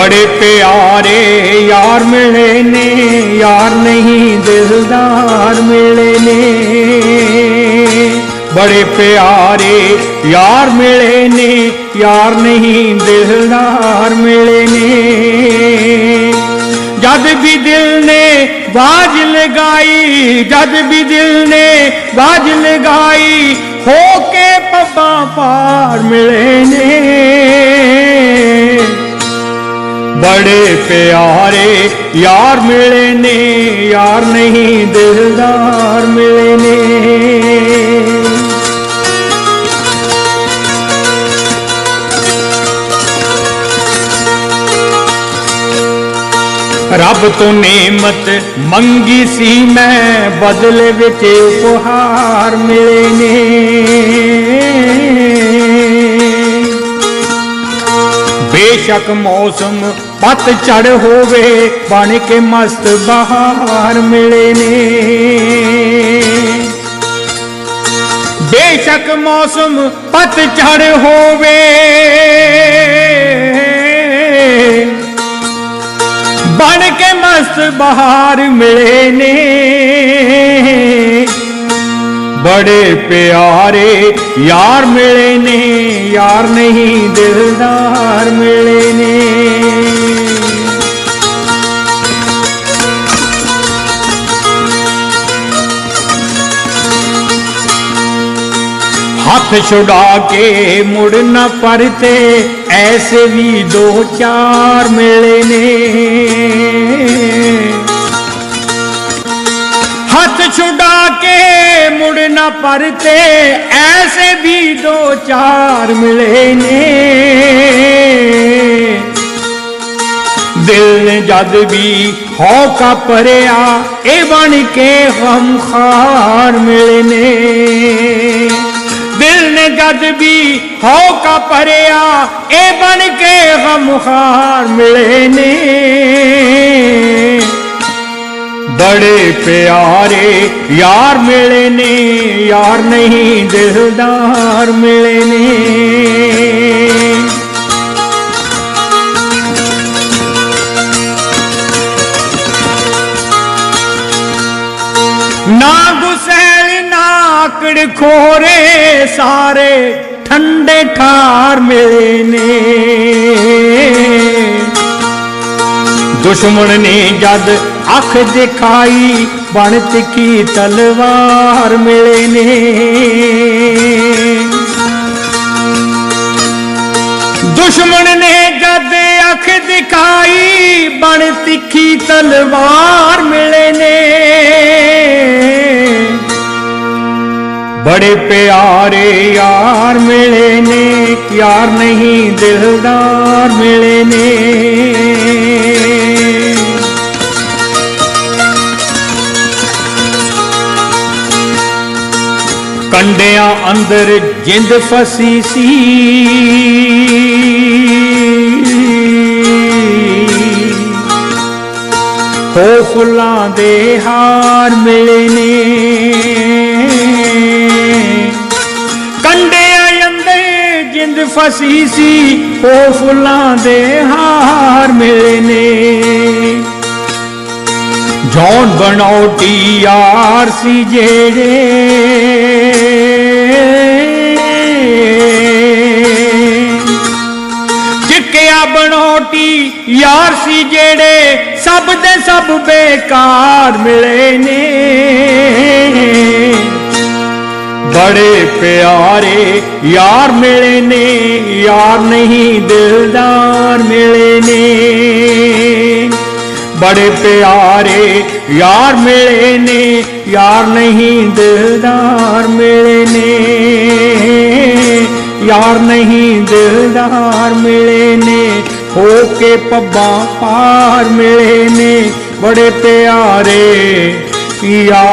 ਬੜੇ ਪਿਆਰੇ ਯਾਰ ਮਿਲੇ ਨੇ, ਯਾਰ ਨਹੀਂ ਦਿਲਦਾਰ ਮਿਲੇ ਨੇ। ਬੜੇ ਪਿਆਰੇ ਯਾਰ ਮਿਲੇ ਨੇ, ਯਾਰ ਨਹੀਂ ਦਿਲਦਾਰ ਮਿਲੇ ਨੇ। ਜਦ ਵੀ ਦਿਲ ਨੇ ਬਾਜ ਲਗਾਈ, ਜਦ ਵੀ ਦਿਲ ਨੇ ਬਾਜ ਲਗਾਈ, ਹੋ ਕੇ ਪੱਬਾਂ ਪਾਰ ਮਿਲੇ ਨੇ। ਬੜੇ ਪਿਆਰੇ, ਯਾਰ ਮਿਲੇ ਨੇ, ਯਾਰ ਨਹੀਂ, ਦਿਲਦਾਰ ਮਿਲੇ ਨੇ। ਰੱਬ ਤੋਂ ਨੇਮਤ ਮੰਗੀ ਸੀ ਮੈਂ, ਬਦਲੇ ਵਿੱਚ ਉਪਹਾਰ ਮਿਲੇ ਬੇਸ਼ੱਕ ਮੌਸਮ ਪਤ ਚੜ ਹੋਵੇ, ਬਣ ਕੇ ਮਸਤ ਬਹਾਰ ਮਿਲੇ ਨੇ। ਬੇਸ਼ੱਕ ਮੌਸਮ ਪਤ ਚੜ ਹੋਵੇ, ਬਣ ਕੇ ਮਸਤ ਬਹਾਰ ਮਿਲੇ ਨੇ। ਬੜੇ ਪਿਆਰੇ ਯਾਰ ਮਿਲੇ ਨੇ ਯਾਰ ਨਹੀਂ ਦਿਲਦਾਰ ਮਿਲੇ ਨੇ ਹੱਥ ਛੁਡਾ ਕੇ ਮੁੜ ਨਾ ਪਰਤੇ ਐਸੇ ਵੀ ਦੋ ਚਾਰ ਮਿਲੇ ਨੇ ਮੁੜ ਨਾ ਪਰਤੇ ਐਸੇ ਵੀ ਦੋ ਚਾਰ ਮਿਲੇ ਨੇ ਦਿਲ ਨੇ ਜਦ ਵੀ ਹੌਕਾ ਪਰਿਆ ਇਹ ਬਣ ਕੇ ਗਮਖਾਰ ਮਿਲੇ ਨੇ ਦਿਲ ਨੇ ਜਦ ਵੀ ਹੌਕਾ ਪਰਿਆ ਇਹ ਬਣ ਕੇ ਗਮਖਾਰ ਮਿਲੇ ਨੇ ਬੜੇ ਪਿਆਰੇ, ਯਾਰ ਮਿਲੇ ਨੇ, ਯਾਰ ਨਹੀਂ, ਦਿਲਦਾਰ ਮਿਲੇ ਨੇ। ਨਾ ਗੁਸੈਲ, ਨਾ ਆਕੜ ਖੋਰੇ, ਸਾਰੇ ਠੰਡੇ ਠਾਰ ਮਿਲੇ ਨੇ। ਦੁਸ਼ਮਣ ਨੇ ਜਦ ਅੱਖ ਦਿਖਾਈ ਬਣ ਤਿੱਖੀ ਤਲਵਾਰ ਮਿਲੇ ਨੇ। ਦੁਸ਼ਮਣ ਨੇ ਜਦ ਅੱਖ ਦਿਖਾਈ ਬਣ ਤਿੱਖੀ ਤਲਵਾਰ ਮਿਲੇ ਨੇ। ਬੜੇ ਪਿਆਰੇ ਯਾਰ ਮਿਲੇ ਨੇ, ਯਾਰ ਨਹੀਂ ਦਿਲਦਾਰ ਮਿਲੇ ਨੇ। ਕੰਡਿਆਂ ਅੰਦਰ ਜਿੰਦ ਫਸੀ ਸੀ। ਹੋ ਫੁੱਲਾਂ ਦੇ ਹਾਰ ਮਿਲੇ ਨੇ। ਕੰਡਿਆਂ ਅੰਦਰ ਜਿੰਦ ਫਸੀ ਸੀ, ਹੋ ਫੁੱਲਾਂ ਦੇ ਹਾਰ ਮਿਲੇ ਨੇ। ਜੌਨ ਬਣਾਉਟੀ ਯਾਰ ਸੀ ਜਿਹੜੇ ਯਾਰ ਸੀ ਜਿਹੜੇ ਸਭ ਦੇ ਸਭ ਬੇਕਾਰ ਮਿਲੇ ਨੇ। ਬੜੇ ਪਿਆਰੇ ਯਾਰ ਮਿਲੇ ਨੇ, ਯਾਰ ਨਹੀਂ ਦਿਲਦਾਰ ਮਿਲੇ ਨੇ। ਬੜੇ ਪਿਆਰੇ ਯਾਰ ਮਿਲੇ ਨੇ, ਯਾਰ ਨਹੀਂ ਦਿਲਦਾਰ ਮਿਲੇ ਨੇ। ਯਾਰ ਨਹੀਂ ਦਿਲਦਾਰ ਮਿਲੇ ਨੇ। ਹੋ ਕੇ ਪੱਬਾਂ ਪਾਰ ਮਿਲੇ ਨੇ ਬੜੇ ਪਿਆਰੇ ਪਿਆ